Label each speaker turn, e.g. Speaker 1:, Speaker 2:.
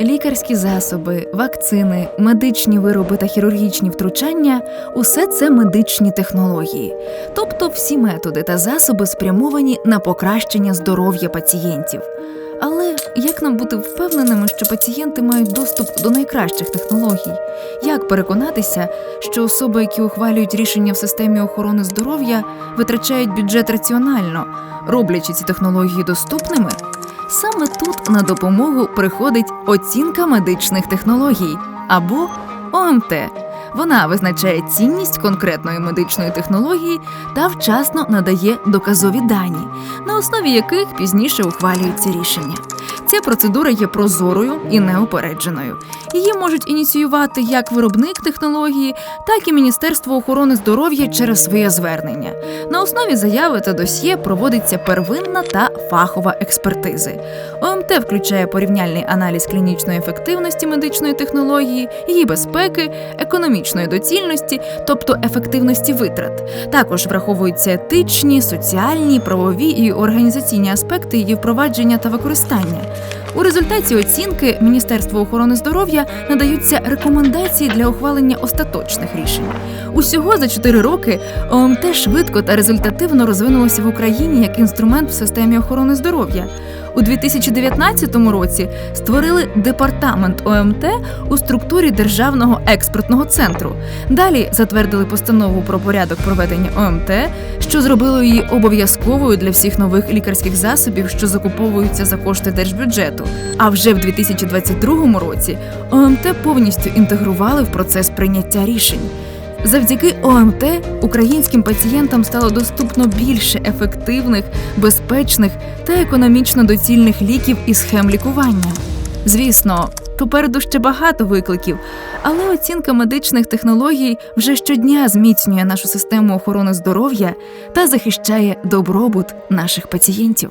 Speaker 1: Лікарські засоби, вакцини, медичні вироби та хірургічні втручання усе це медичні технології, тобто всі методи та засоби спрямовані на покращення здоров'я пацієнтів. Але як нам бути впевненими, що пацієнти мають доступ до найкращих технологій? Як переконатися, що особи, які ухвалюють рішення в системі охорони здоров'я, витрачають бюджет раціонально, роблячи ці технології доступними? Саме тут на допомогу приходить оцінка медичних технологій або ОМТ. Вона визначає цінність конкретної медичної технології та вчасно надає доказові дані, на основі яких пізніше ухвалюються рішення. Ця процедура є прозорою і неупередженою. Її можуть ініціювати як виробник технології, так і Міністерство охорони здоров'я через своє звернення. На основі заяви та досьє проводиться первинна та фахова експертизи. ОМТ включає порівняльний аналіз клінічної ефективності медичної технології, її безпеки, економічної доцільності, тобто ефективності витрат. Також враховуються етичні, соціальні, правові і організаційні аспекти її впровадження та використання. У результаті оцінки Міністерству охорони здоров'я надаються рекомендації для ухвалення остаточних рішень. Усього за 4 роки ОМТ швидко та результативно розвинулося в Україні як інструмент в системі охорони здоров'я. У 2019 році створили департамент ОМТ у структурі Державного експертного центру. Далі затвердили постанову про порядок проведення ОМТ, що зробило її обов'язковою для всіх нових лікарських засобів, що закуповуються за кошти держбюджету. А вже в 2022 році ОМТ повністю інтегрували в процес прийняття рішень. Завдяки ОМТ українським пацієнтам стало доступно більше ефективних, безпечних та економічно доцільних ліків і схем лікування. Звісно, попереду ще багато викликів, але оцінка медичних технологій вже щодня зміцнює нашу систему охорони здоров'я та захищає добробут наших пацієнтів.